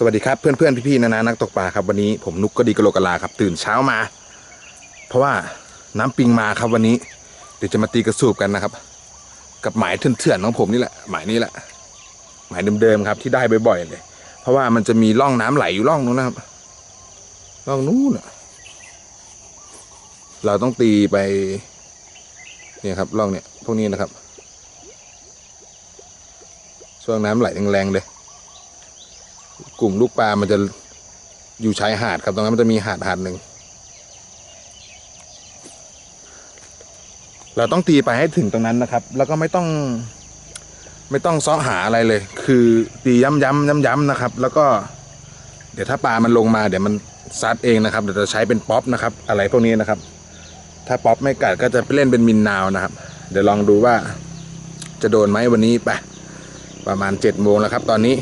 สวัสดีครับเพื่อนเพื่อนๆพี่ๆนานานักตกปลาครับวันนี้ผมนุกก็ดีกะโลกะลาครับ ตื่นเช้ามา เพราะว่าน้ำปิงมาครับวันนี้ เดี๋ยวจะมาตีกระสูบกันนะครับ กับหมายเถื่อนๆของผมนี่แหละ หมายนี้แหละ หมายเดิมๆครับ ที่ได้บ่อยๆเลย เพราะว่ามันจะมีร่องน้ำไหลอยู่ร่องนู้นนะครับร่องนู้นเราต้องตีไปเนี่ยครับร่องเนี่ยพวกนี้นะครับ ช่วงน้ำไหลแรงๆเลย กลุ่มลูกปลา มันจะอยู่ชายหาดครับ ตรงนั้นมันจะมีหาดหาดหนึ่ง เราต้องตีไปให้ถึงตรงนั้นนะครับ แล้วก็ไม่ต้อง ไม่ต้องซ้อหาอะไรเลย คือตีย้ำย้ำย้ำย้ำนะครับ แล้วก็ เดี๋ยวถ้าปลามันลงมา เดี๋ยวมันซัดเองนะครับ เดี๋ยวจะใช้เป็นป๊อปนะครับ อะไรพวกนี้นะครับ ถ้าป๊อปไม่กัดก็จะไปเล่นเป็นมินนาวนะครับ เดี๋ยวลองดูว่าจะโดนไหมวันนี้ไปประมาณเจ็ดโมงแล้วครับ ตอนนี้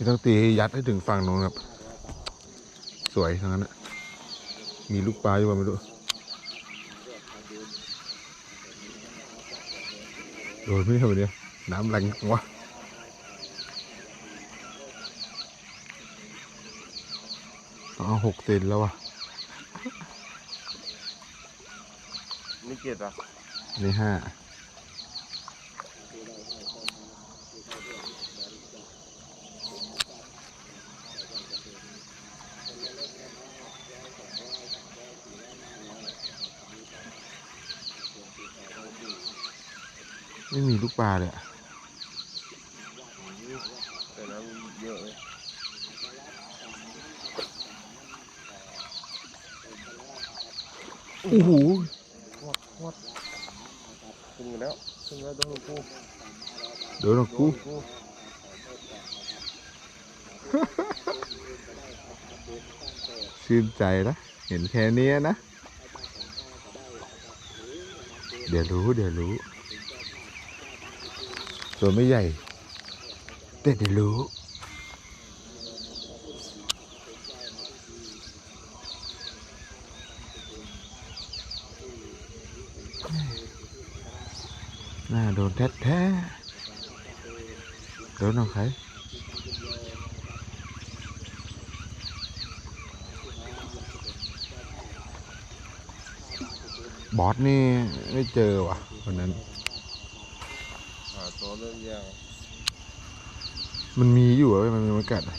นี่ต้องตีให้ยัดให้ถึงฝั่งนู้นครับ สวยทั้งนั้นนะมีลูกปลาอยู่ป่ะไม่รู้โดนไม่เท่านี้น้ำแรงจังวะต้องเอาหกเซนแล้ววะนี่เกียรติอะอันนี่ห้า ไม่มีลูกปลาเลยอะแต่น้ำเยอะเลยโอ้โหขึ้นกันแล้วขึ้นแล้วโดนกูเดี๋ยวนะกูกูชื่นใจนะ เห็นแค่เนี้ยนะ เดี๋ยวรู้ เดี๋ยวรู้ ตัวไม่ใหญ่ แต่เดี๋ยวรู้น่าโดนแท้แท้ๆโดนน้องใครบอสนี่ไม่เจอว่ะวันนั้น เริ่มยากมันมีอยู่อะเว้ยมันมีมันกัดอะ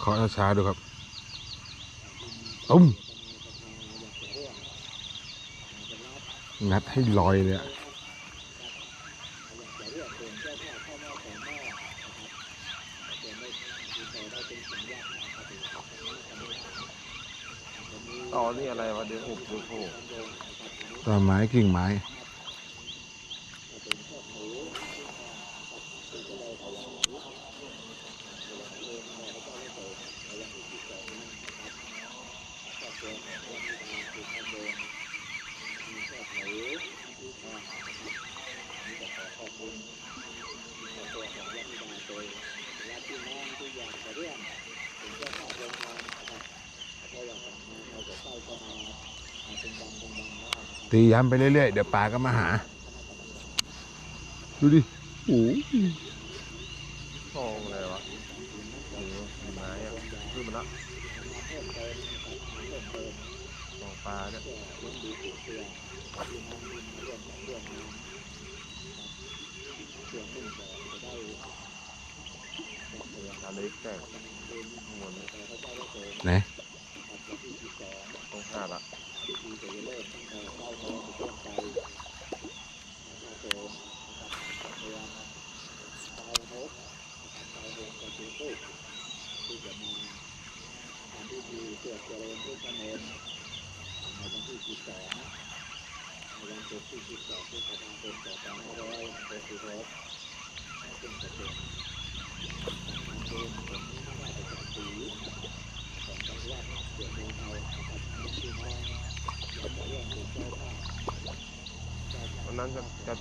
เคาะช้าๆดูครับตุ้มงัดให้ลอยเลยอะต่อนี่อะไรวะเดี๋ยวหุบเดี๋ยวโผล่ต้นไม้กิ่งไม้ ตีย้ำไปเรื่อยๆ เดี๋ยวปลาก็มาหา ดูดิโอ้ยทองอะไรวะหรือไม้อะขึ้นมาละทองปลาเนี่ยนอะไรแตกข้างบนไหนตรงหา ดอะวันนั้นจะจัด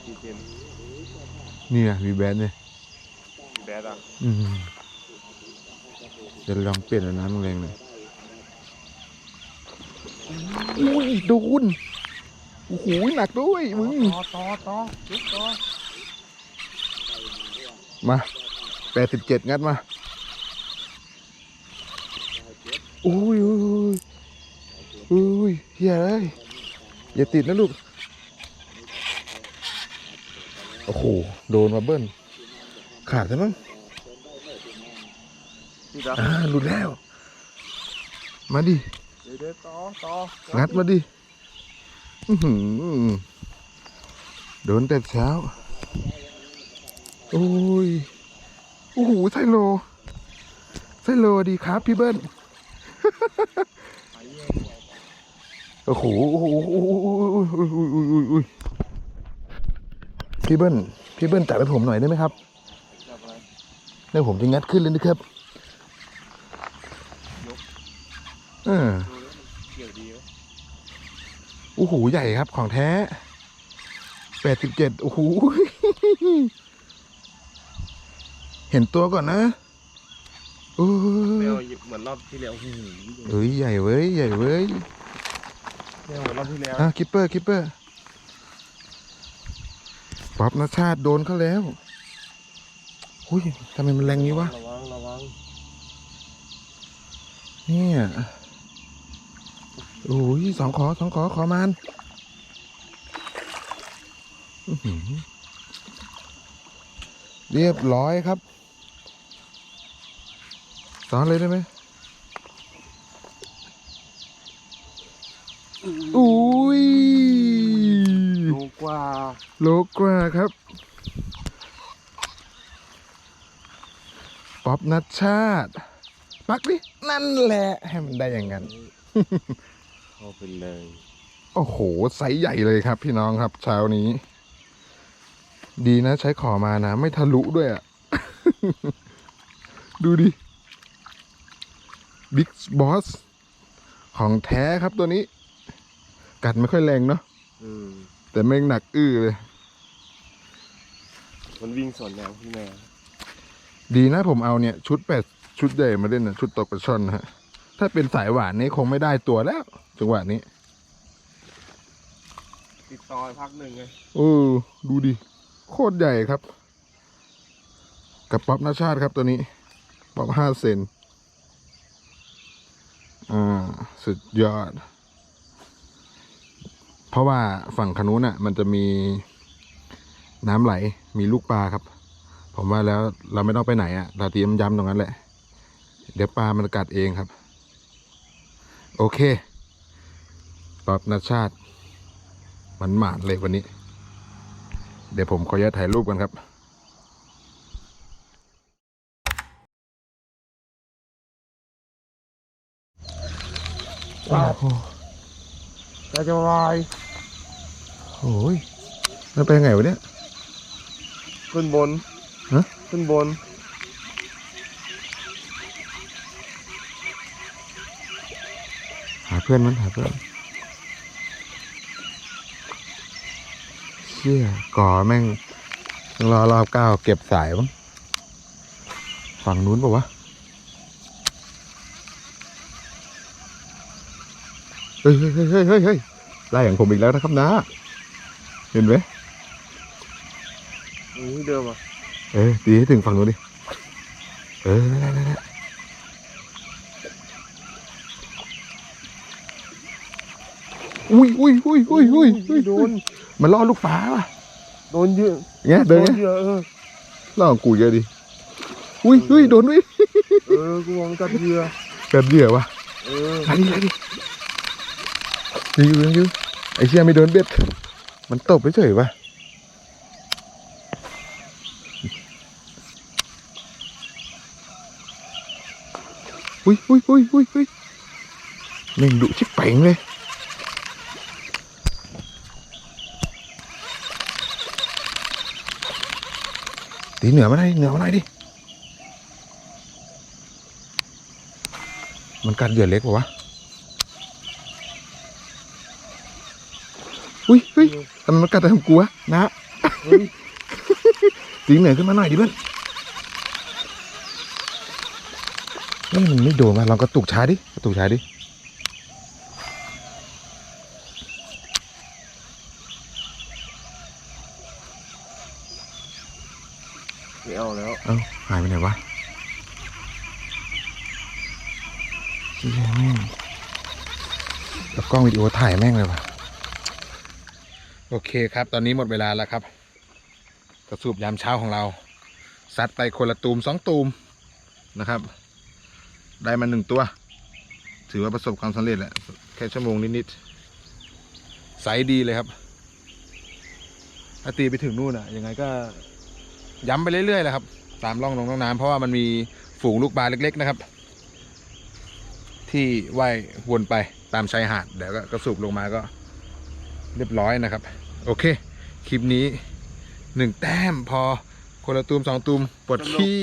กี่เกมนี่อะมีแบนเนี่ยแบดอะอืมจะลองเปลี่ยนน้ำแรงหน่อยอุ้ยโดนโอ้โหหนักด้วยมึงต่อต่อต่อยุบต่อมาแปดสิบเจ็ดงัดมาอุ้ยอุ้ยอุ้ยอุ้ยเฮ้ยอย่าติดนะลูก โอ้โห โดนมาเบิ้ลขาดใช่มั้งที่ดับอ่าหลุดแล้ว มาดิเดี๋ยวเดี๋ยวต่อต่องัดมาดิอื้อหือโดนแต่เช้า โอ้ย โอ้โหไซโลไซโลดีครับ พี่เบิ้ลโอ้โหโอ้โหโอ้โหโอ้โหโอ้โหโอ้โหโอ้โห พี่เบิ้ลพี่เบิ้ลจับให้ผมหน่อยได้ไหมครับจับอะไรเดี๋ยวผมจะงัดขึ้นเลยนะครับเออดูแล้วมันเกี่ยวดีไหมโอ้โหใหญ่ครับของแท้แปดสิบเจ็ดโอ้โหเห็นตัวก่อนนะโอ้ไม่ยเอาเหมือนรอบที่แล้วโอ้โหเอ้ยใหญ่เว้ยใหญ่เว้ยไม่เอาเหมือนรอบที่แล้วอะคิปเปอร์คิปเปอร์ ป๊อปนชาติโดนเขาแล้วหุ้ยทำไมมันแรงนี้วะ ระวัง ระวัง เนี่ยโอ้ยสองขอสองขอขอมานเรียบร้อยครับสอนเลยได้ไหมอุ้ย ดูกว่า โลกว่าครับ ป๊อปนัชชาติ ปักดิ นั่นแหละ ให้มันได้อย่างนั้น เข้าไปเลย โอ้โหไซส์ใหญ่เลยครับพี่น้องครับ เช้านี้ ดีนะใช้ขอมานะ ไม่ทะลุด้วยอะ่ะ ดูดิ บิ๊กบอส ของแท้ครับตัวนี้ กัดไม่ค่อยแรงเนาะ อืม แต่แม่งหนักอื้อเลย มันวิ่งสวนแนวพี่แม่ดีนะผมเอาเนี่ย ชุดแปดชุดใหญ่มาเล่นนะชุดตกปลาช่อนนะฮะ ถ้าเป็นสายหวานนี่คงไม่ได้ตัวแล้ว จังหวะนี้ติดต่อพักหนึ่งไงเออดูดิ โคตรใหญ่ครับ กับป๊อปนาชาติครับตัวนี้ ป๊อปห้าเซน อ่า สุดยอด เพราะว่าฝั่งขนุนน่ะ มันจะมีน้ำไหล มีลูกปลาครับ ผมว่าแล้วเราไม่ต้องไปไหนอะ่ะเราเตรียมย้ำตรงนั้นแหละ เดี๋ยวปลามันกัดเองครับ โอเคป๊อปนาชาติ มันหมานเลยวันนี้ เดี๋ยวผมขออนุญาตถ่ายรูปกันครับโอ้โห จะจะวายโอ้ยแล้วไปยังไงวะเนี่ย ขึ้นบนฮะ ขึ้นบน หาเพื่อนมันหาเพื่อนเชี่ยก่อแม่งต้องรอรอบเก้าเก็บสายบ้างฝั่งนู้นปะวะ เฮ้ยเฮ้ยเฮ้ยเฮ้ยเฮ้ยเฮ้ยไล่อย่างผมอีกแล้วนะครับนะ เห็นไหมนี่เดิมอะเออตีให้ถึงฝั่งนู้นดิ เออได้ได้ได้อุ้ยอุ้ยอุ้ยอุ้ยอุ้ยอุ้ยโดน มันล่อลูกปลาป่ะ โดนเยอะเงี้ยโดเดินนไงเยอะเอออล่าของกูเยอะดิ อุ้ยเฮ้ยโดนด้วยเออ กูมองกัดเหยื่อกัดเหยื่อวะเออไหลดิไหลดิยังอยู่ยังอยู่ไอเชี่ยไม่โดนเบ็ดมันตบไปเฉยวะอุ้ยอุ้ยอุ้ยอุ้ยอุ้ยแม่งดุ ชิบเป่งเลยตีเหนือมาหน่อยเหนือมาหน่อยดิมันกัดเหยื่ อเล็กป่าวะอุ้ยเฮ้ยทำไมมันกัดแต่ของกูวะนะเฮ้ยตีเหนือขึ้นมาหน่อยดิเพื่อนเฮ้ยมันไม่โดนมาลองกระตุกช้าดิกระตุกช้าดิไม่เอาแล้วเอ้าหายไปไหนวะเหี้ยแม่งแล้วกล้องวิดีโอถ่ายแม่งเลยวะ โอเคครับ ตอนนี้หมดเวลาแล้วครับ กระสูบยามเช้าของเราซัดไปคนละตูมสองตูมนะครับ ได้มาหนึ่งตัว ถือว่าประสบความสำเร็จแหละแค่ชั่วโมงนิดๆไซส์ดีเลยครับถ้าตีไปถึงนู่นอะยังไงก็ย้ำไปเรื่อยๆแหละครับ ตามร่องลงร่องน้ำเพราะว่ามันมีฝูงลูกปลาเล็ก ๆนะครับ ที่ว่ายวนไปตามชายหาดเดี๋ยวก็กระสูบลงมาก็ เรียบร้อยนะครับ โอเค คลิปนี้หนึ่งแต้มพอคนละตูมสองตูมปวดขี้